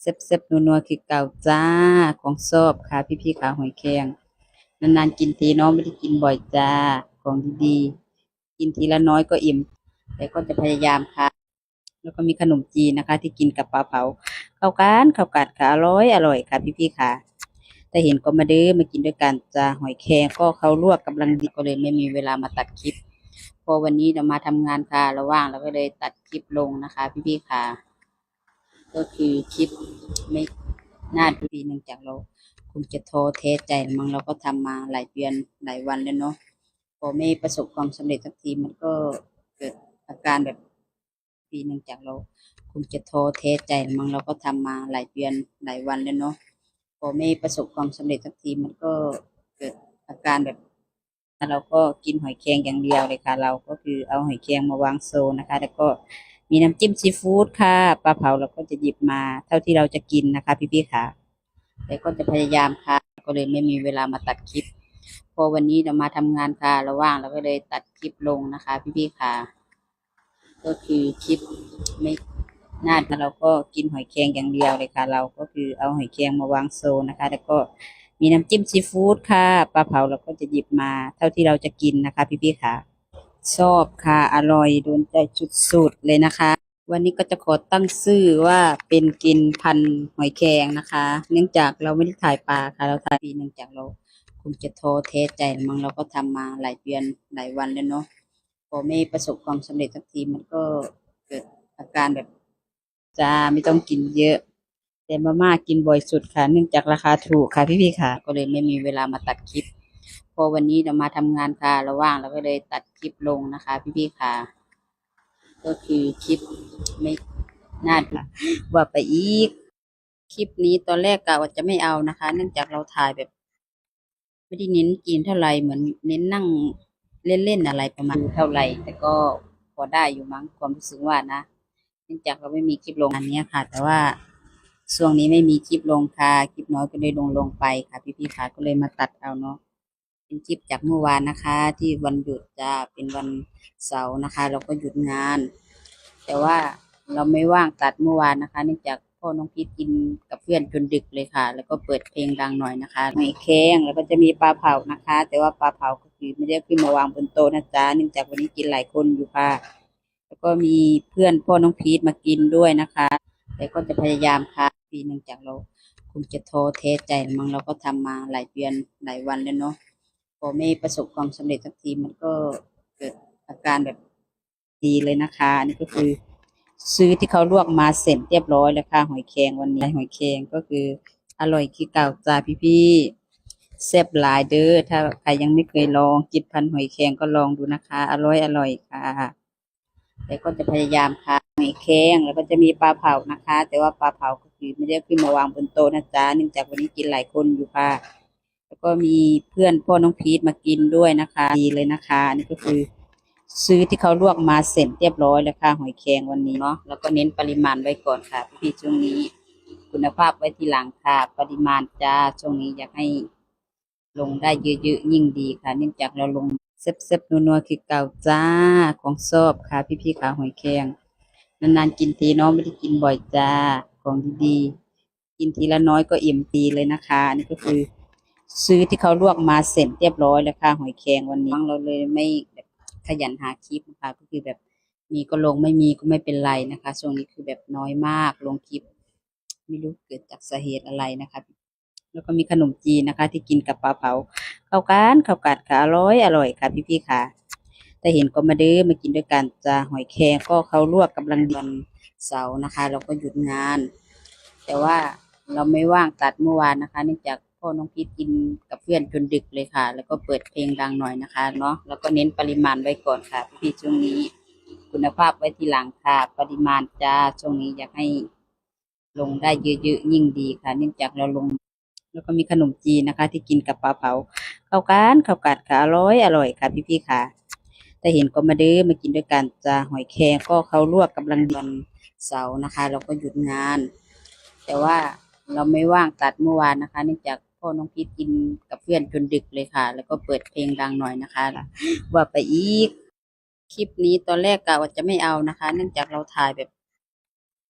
แซ่บๆนัวคือเก่าจ้าของชอบค่ะ พี่ๆขาหอยแครงนานๆกินทีน้องไม่ได้กินบ่อยจ้าของดีๆ กินทีละน้อยก็อิ่ม แต่ก็จะพยายามค่ะ แล้วก็มีขนมจีนนะคะ ที่กินกับปลาเผาเข้ากันเข้ากันค่ะอร่อยอร่อยค่ะ พี่ๆค่ะถ้าเห็นก็มาเด้อมากินด้วยกันจ้าหอยแครงก็เขาลวกกำลังดีก็เลยไม่มีเวลามาตัดคลิป พอวันนี้เรามาทำงานค่ะเราว่างเราก็เลยตัดคลิปลงนะคะ พี่ๆค่ะ ก็คือคลิปไม่น่าดูดีเนื่องจากเราคงจะท้อแท้ใจมั้งเราก็ทำมาหลายเดือนหลายวันแล้วเนาะพอไม่ประสบความสำเร็จสักทีมันก็เกิดอาการแบบปีเนื่องจากเราคงจะท้อแท้ใจมั้งเราก็ทำมาหลายเดือนหลายวันแล้วเนาะพอไม่ประสบความสำเร็จสักทีมันก็เกิดอาการแบบเราก็กินหอยแครงอย่างเดียวเลยค่ะ เราก็คือเอาหอยแครงมาวางโซนะคะ แล้วก็ มีน้ำจิ้มซีฟู้ดค่ะปลาเผาเราก็จะหยิบมาเท่าที่เราจะกินนะคะพี่ๆค่ะแต่ก็จะพยายามค่ะ ก็เลยไม่มีเวลามาตัดคลิป พอวันนี้เรามาทำงานค่ะเราว่างเราก็เลยตัดคลิปลงนะคะ พี่ๆค่ะ ก็คือคลิปไม่น่าเราก็กินหอยแครงอย่างเดียวเลยค่ะ เราก็คือเอาหอยแครงมาวางโซนนะคะ แล้วก็มีน้ำจิ้มซีฟู้ดค่ะปลาเผาเราก็จะหยิบมาเท่าที่เราจะกินนะคะ พี่ๆค่ะ ชอบค่ะ อร่อยโดนใจสุดๆเลยนะคะ วันนี้ก็จะขอตั้งชื่อว่าเป็นกินพันหอยแครงนะคะ เนื่องจากเราไม่ได้ถ่ายปลาค่ะ เราถ่ายปีเนื่องจากเราคงจะท้อแท้ใจมั้งเราก็ทำมาหลายเดือนหลายวันแล้วเนาะพอไม่ประสบความสำเร็จสักทีมันก็เกิดอาการแบบจ้าไม่ต้องกินเยอะแต่มาม่ากินบ่อยสุดค่ะ เนื่องจากราคาถูกค่ะพี่ๆค่ะ ก็เลยไม่มีเวลามาตัดคลิป อวันนี้เรามาทำงานค่ะเราว่างเราก็เลยตัดคลิปลงนะคะ พี่ๆค่ะ ก็คือคลิปไม่น่าดูว่าไปอีก คลิปนี้ตอนแรกกะว่าจะไม่เอานะคะ เนื่องจากเราถ่ายแบบ ไม่ได้เน้นกินเท่าไหร่เหมือนเน้นนั่งเล่นๆอะไรประมาณเท่าไหร่ แต่ก็พอได้อยู่มั้งความรู้สึกว่านะเนื่องจากเราไม่มีคลิปลงอันนี้ค่ะ แต่ว่าช่วงนี้ไม่มีคลิปลงค่ะ คลิปน้อยก็เลยลงลงไปค่ะ พี่ๆค่ะก็เลยมาตัดเอาเนาะ เป็นคลิปจากเมื่อวานนะคะ ที่วันหยุดจะเป็นวันเสาร์นะคะ เราก็หยุดงาน แต่ว่าเราไม่ว่างตัดเมื่อวานนะคะ เนื่องจากพ่อน้องพีทกินกับเพื่อนจนดึกเลยค่ะ แล้วก็เปิดเพลงดังหน่อยนะคะหอยแครงแล้วก็จะมีปลาเผานะคะ แต่ว่าปลาเผาก็คือไม่ได้ขึ้นมาวางบนโต๊ะนะจ๊ะเนื่องจากวันนี้กินหลายคนอยู่ค่ะ แล้วก็มีเพื่อนพ่อน้องพีทมากินด้วยนะคะ แต่ก็จะพยายามค่ะปีเนื่องจากเราคงจะโท้อแท้ใจมั้งเราก็ทำมาหลายเดือนหลายวันแล้วเนาะ พอไม่ประสบความสำเร็จสักทีมันก็เกิดอาการแบบดีเลยนะคะอันนี้ก็คือ ซื้อที่เขาลวกมาเสร็จเรียบร้อยแล้วค่ะหอยแครงวันนี้หอยแครงก็คืออร่อยคือเก่าจ้าพี่ๆแซ่บหลายเด้อถ้าใครยังไม่เคยลองกินพันหอยแครงก็ลองดูนะคะ อร่อยอร่อยค่ะแต่ก็จะพยายามค่ะหอยแครงแล้วก็จะมีปลาเผานะคะ แต่ว่าปลาเผาก็คือไม่ได้ขึ้นมาวางบนโต๊ะนะจ๊ะเนื่องจากวันนี้กินหลายคนอยู่ค่ะ ก็มีเพื่อนพ่อน้องพีทมากินด้วยนะคะดีเลยนะคะอันนี้ก็คือ ซื้อที่เขาลวกมาเสร็จเรียบร้อยแล้วค่ะหอยแครงวันนี้เนาะแล้วก็เน้นปริมาณไว้ก่อนค่ะพี่ๆช่วงนี้ คุณภาพไว้ทีหลังค่ะ ปริมาณจ้าช่วงนี้อยากให้ลงได้เยอะๆยิ่งดีค่ะเนื่องจากเราลงแซ่บๆนัวๆคือเก่าจ้าของชอบค่ะ พี่ๆขาหอยแครงนานๆกินทีเนาะไม่ได้กินบ่อยจ้าของดีๆกินทีละน้อยก็อิ่มทีเลยนะคะ อันนี้ก็คือ ซื้อที่เขาลวกมาเสร็จเรียบร้อยแล้วค่ะหอยแครงวันนี้เราเลยไม่แบบขยันหาคลิปนะคะก็คือแบบมีก็ลงไม่มีก็ไม่เป็นไรนะคะช่วงนี้คือแบบน้อยมากลงคลิป ไม่รู้เกิดจากสาเหตุอะไรนะคะ แล้วก็มีขนมจีนนะคะ ที่กินกับปลาเผาเข้ากันเข้ากันค่ะอร่อยอร่อยค่ะพี่ๆค่ะถ้าเห็นก็มาเด้อมากินด้วยกันจ้าหอยแครงก็เขาลวกกำลังดีวันเสาร์นะคะ เราก็หยุดงาน แต่ว่าเราไม่ว่างตัดเมื่อวานนะคะ เนื่องจาก พ่อน้องพีทกินกับเพื่อนจนดึกเลยค่ะ แล้วก็เปิดเพลงดังหน่อยนะคะเนาะแล้วก็เน้นปริมาณไว้ก่อนค่ะ พี่ช่วงนี้ คุณภาพไว้ทีหลังค่ะ ปริมาณจ้าช่วงนี้อยากให้ลงได้เยอะๆยิ่งดีค่ะเนื่องจากเราลง แล้วก็มีขนมจีนนะคะ ที่กินกับปลาเผาเข้ากันเข้ากันค่ะอร่อยอร่อยค่ะ พี่ๆค่ะถ้าเห็นก็มาเด้อมากินด้วยกันจ้าหอยแครงก็เขาลวกกำลังวันเสาร์นะคะ เราก็หยุดงาน แต่ว่าเราไม่ว่างตัดเมื่อวานนะคะ เนื่องจาก พ่อน้องพีทกินกับเพื่อนจนดึกเลยค่ะ แล้วก็เปิดเพลงดังหน่อยนะคะว่าไปอีกคลิปนี้ตอนแรกกะว่าจะไม่เอานะคะ เนื่องจากเราถ่ายแบบ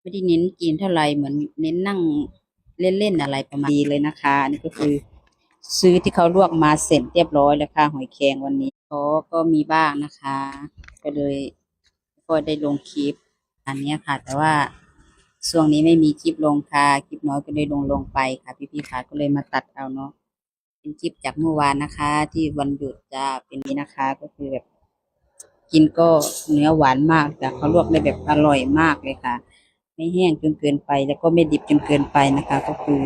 ไม่ได้เน้นกินเท่าไหร่เหมือนเน้นนั่งเล่นๆอะไรประมาณนี้เลยนะคะอันนี้ก็คือ ซื้อที่เขาลวกมาเสร็จเรียบร้อยแล้วค่ะหอยแครงวันนี้ก็ก็มีบ้างนะคะ ก็เลยก็ได้ลงคลิป อันนี้ค่ะ แต่ว่า ช่วงนี้ไม่มีคลิปลงค่ะคลิปน้อยก็เลยลงลงไปค่ะ พี่ๆค่ะก็เลยมาตัดเอาเนาะเป็นคลิปจากเมื่อวานนะคะ ที่วันหยุดจะเป็นนี้นะคะ ก็คือแบบกินก็เนื้อหวานมากแต่เขาลวกได้แบบอร่อยมากเลยค่ะ ไม่แห้งจนเกินไป แล้วก็ไม่ดิบจนเกินไปนะคะ ก็คือ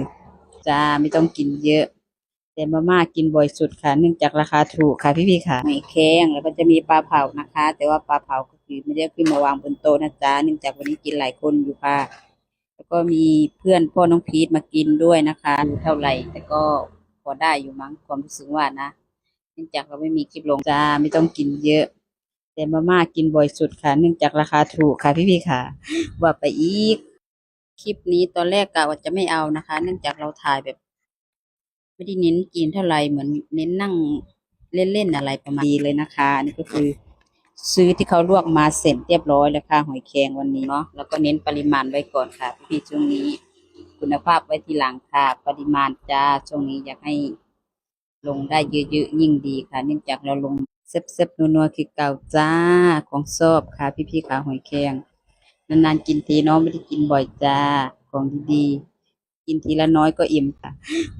จะไม่ต้องกินเยอะแต่มาม่ากินบ่อยสุดค่ะ เนื่องจากราคาถูกค่ะพี่ๆค่ะหอยแครงแล้วก็จะมีปลาเผานะคะ แต่ว่าปลาเผาก็คือไม่ได้ขึ้นมาวางบนโต๊ะนะจ๊ะเนื่องจากวันนี้กินหลายคนอยู่ค่ะแล้ว ก็มีเพื่อนพ่อน้องพีทมากินด้วยนะคะดูเท่าไหร่ แต่ก็พอได้อยู่มั้งความรู้สึกว่านะเนื่องจากเราไม่มีคลิปลงจ้าไม่ต้องกินเยอะ แต่มาม่ากินบ่อยสุดค่ะ เนื่องจากราคาถูกค่ะพี่ๆค่ะ ว่าไปอีกคลิปนี้ตอนแรกกะว่าจะไม่เอานะคะ เนื่องจากเราถ่ายแบบ ไม่ได้เน้นกินเท่าไหร่เหมือนเน้นนั่งเล่นๆอะไรประมาณนี้เลยนะคะอันนี้ก็คือ ซื้อที่เขาลวกมาเสร็จเรียบร้อยแล้วค่ะหอยแครงวันนี้เนาะแล้วก็เน้นปริมาณไว้ก่อนค่ะพี่ๆช่วงนี้ คุณภาพไว้ทีหลังค่ะ ปริมาณจ้าช่วงนี้อยากให้ลงได้เยอะๆยิ่งดีค่ะเนื่องจากเราลงเซ็บๆนัวๆคือเก่าจ้าของชอบค่ะ พี่ๆขาหอยแครงนานๆกินทีเน้องไม่ได้กินบ่อยจ้าของดีๆกินทีละน้อยก็อิ่มค่ะ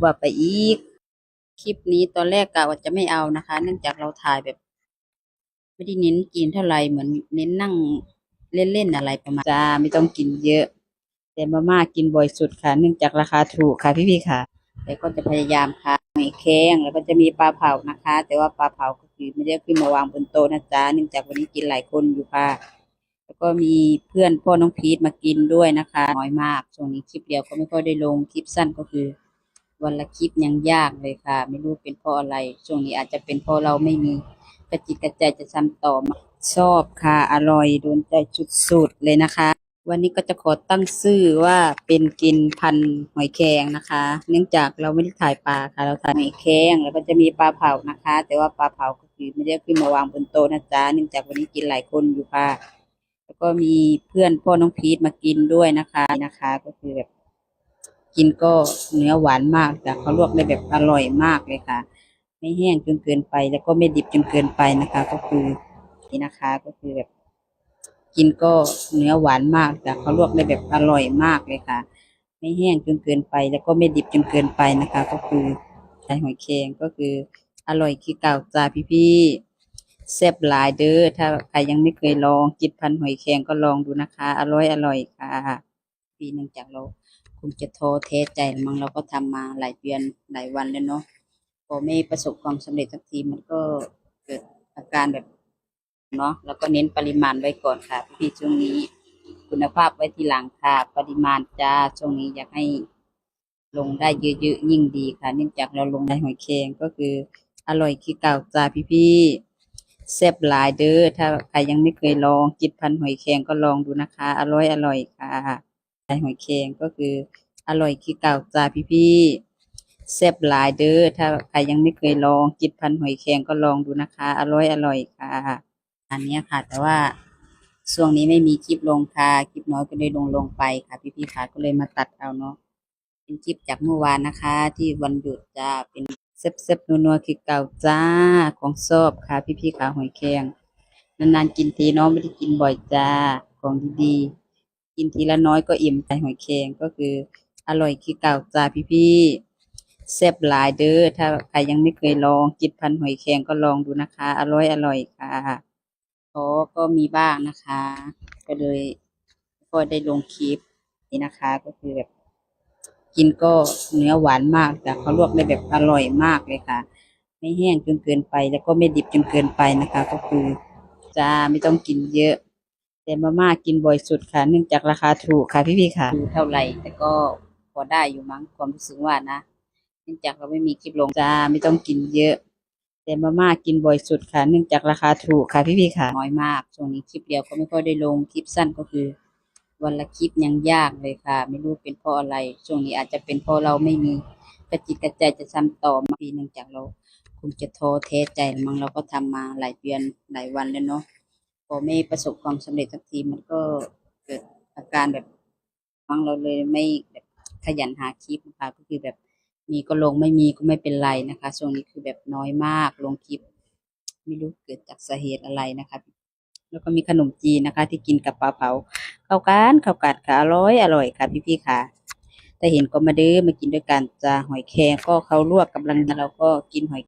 ว่าไปอีกคลิปนี้ตอนแรกกะว่าจะไม่เอานะคะ เนื่องจากเราถ่ายแบบ ไม่ได้เน้นกินเท่าไหร่เหมือนเน้นนั่งเล่นๆอะไรประมาณจ้าไม่ต้องกินเยอะ แต่มาม่ากินบ่อยสุดค่ะ เนื่องจากราคาถูกค่ะพี่ๆค่ะ แต่ก็จะพยายามค่ะหอยแครงแล้วก็จะมีปลาเผานะคะ แต่ว่าปลาเผาก็คือไม่ได้ขึ้นมาวางบนโต๊ะนะจ๊ะเนื่องจากวันนี้กินหลายคนอยู่ค่ะ แล้วก็มีเพื่อนพ่อน้องพีทมากินด้วยนะคะ น้อยมากช่วงนี้คลิปเดียวก็ไม่ค่อยได้ลงคลิปสั้นก็คือ วันละคลิปยังยากเลยค่ะ ไม่รู้เป็นเพราะอะไรช่วงนี้อาจจะเป็นเพราะเราไม่มี กระจิตกระใจจะทำต่อมาชอบค่ะ อร่อยโดนใจสุดๆเลยนะคะ วันนี้ก็จะขอตั้งชื่อว่าเป็นกินพันหอยแครงนะคะ เนื่องจากเราไม่ได้ถ่ายปลาค่ะ เราถ่ายหอยแครงแล้วก็จะมีปลาเผานะคะ แต่ว่าปลาเผาก็คือไม่ได้ขึ้นมาวางบนโต๊ะนะจ๊ะเนื่องจากวันนี้กินหลายคนอยู่ค่ะ แล้วก็มีเพื่อนพ่อน้องพีทมากินด้วยนะคะนะคะ ก็คือแบบกินก็เนื้อหวานมากแต่เขาลวกได้แบบอร่อยมากเลยค่ะ ไม่แห้งจนเกินไป แล้วก็ไม่ดิบจนเกินไปนะคะ ก็คือนี่นะคะก็คือแบบ กินก็เนื้อหวานมากแต่เขาลวกได้แบบอร่อยมากเลยค่ะ ไม่แห้งจนเกินไป แล้วก็ไม่ดิบจนเกินไปนะคะ ก็คือไข่หอยแครงก็คืออร่อยคือเก่าจ้าพี่ๆแซ่บหลายเด้อถ้าใครยังไม่เคยลองกินพันหอยแครงก็ลองดูนะคะ อร่อยอร่อยค่ะ ปีหนึ่งจากเราคงจะท้อแท้ใจมั้งเราก็ทำมาหลายเดือนหลายวันแล้วเนาะ พอไม่ประสบความสำเร็จสักทีมันก็เกิดอาการแบบเนาะแล้วก็เน้นปริมาณไว้ก่อนค่ะ พี่ๆช่วงนี้ คุณภาพไว้ทีหลังค่ะ ปริมาณจ้าช่วงนี้อยากให้ลงได้เยอะๆยิ่งดีค่ะเนื่องจากเราลงในหอยแครงก็คือ อร่อยคือเก่าจ้าพี่ๆแซ่บหลายเด้อถ้าใครยังไม่เคยลองกินพันหอยแครงก็ลองดูนะคะ อร่อยอร่อยค่ะไข่หอยแครงก็คือ อร่อยคือเก่าจ้าพี่ๆ แซ่บหลายเด้อถ้าใครยังไม่เคยลองกินพันหอยแครงก็ลองดูนะคะ อร่อยอร่อยค่ะ อันเนี้ยค่ะ แต่ว่าช่วงนี้ไม่มีคลิปลงค่ะคลิปน้อยก็เลยลงลงไปค่ะ พี่ๆค่ะก็เลยมาตัดเอาเนาะเป็นคลิปจากเมื่อวานนะคะ ที่วันหยุดจ้าเป็นเซ็บๆนัวๆคือเก่าจ้าของชอบค่ะ พี่ๆค่ะหอยแครงนานๆกินทีเน้องไม่ได้กินบ่อยจ้าของดีๆกินทีละน้อยก็อิ่มไข่หอยแครงก็คืออร่อยคือเก่าจ้าพี่ๆ แซ่บหลายเด้อถ้าใครยังไม่เคยลองกินพันหอยแครงก็ลองดูนะคะ อร่อยอร่อยค่ะก็ก็มีบ้างนะคะ ก็เลยก็ได้ลงคลิปนี่นะคะ ก็คือแบบกินก็เนื้อหวานมากแต่เขาลวกได้แบบอร่อยมากเลยค่ะ ไม่แห้งจนเกินไป แล้วก็ไม่ดิบจนเกินไปนะคะ ก็คือจ้าไม่ต้องกินเยอะ แต่มาม่ากินบ่อยสุดค่ะ เนื่องจากราคาถูกค่ะพี่ๆค่ะดูเท่าไหร่แต่ก็พอได้อยู่มั้งความรู้สึกว่านะ นื่องจากเราไม่มีคลิปลงจ้าไม่ต้องกินเยอะแต่มาม่ากินบ่อยสุดค่ะ เนื่องจากราคาถูกค่ะพี่ๆค่ะน้อยมากช่วงนี้คลิปเดียวก็ไม่ค่อยได้ลงคลิปสั้นก็คือ วันละคลิปยังยากเลยค่ะ ไม่รู้เป็นเพราะอะไรช่วงนี้อาจจะเป็นเพราะเราไม่มีกระจิตกระใจจะทำต่อมาปีหนึ่องจากเราคงจะท้อแท้ใจมั้งเราก็ทำมาหลายเดือนหลายวันแล้วเนาะพอไม่ประสบความสำเร็จสักทีมันก็เกิดอาการแบบมั้งเราเลยไม่แบบขยันหาคลิปนะคะก็คือแบบ มีก็ลงไม่มีก็ไม่เป็นไรนะคะช่วงนี้คือแบบน้อยมากลงคลิป ไม่รู้เกิดจากสาเหตุอะไรนะคะ แล้วก็มีขนมจีนนะคะ ที่กินกับปลาเผาเข้ากันเข้ากันค่ะอร่อยอร่อยค่ะพี่ๆค่ะแต่เห็นก็มาเด้อมากินด้วยกันจะหอยแครงก็เขาลวกกำลังเราก็กินหอย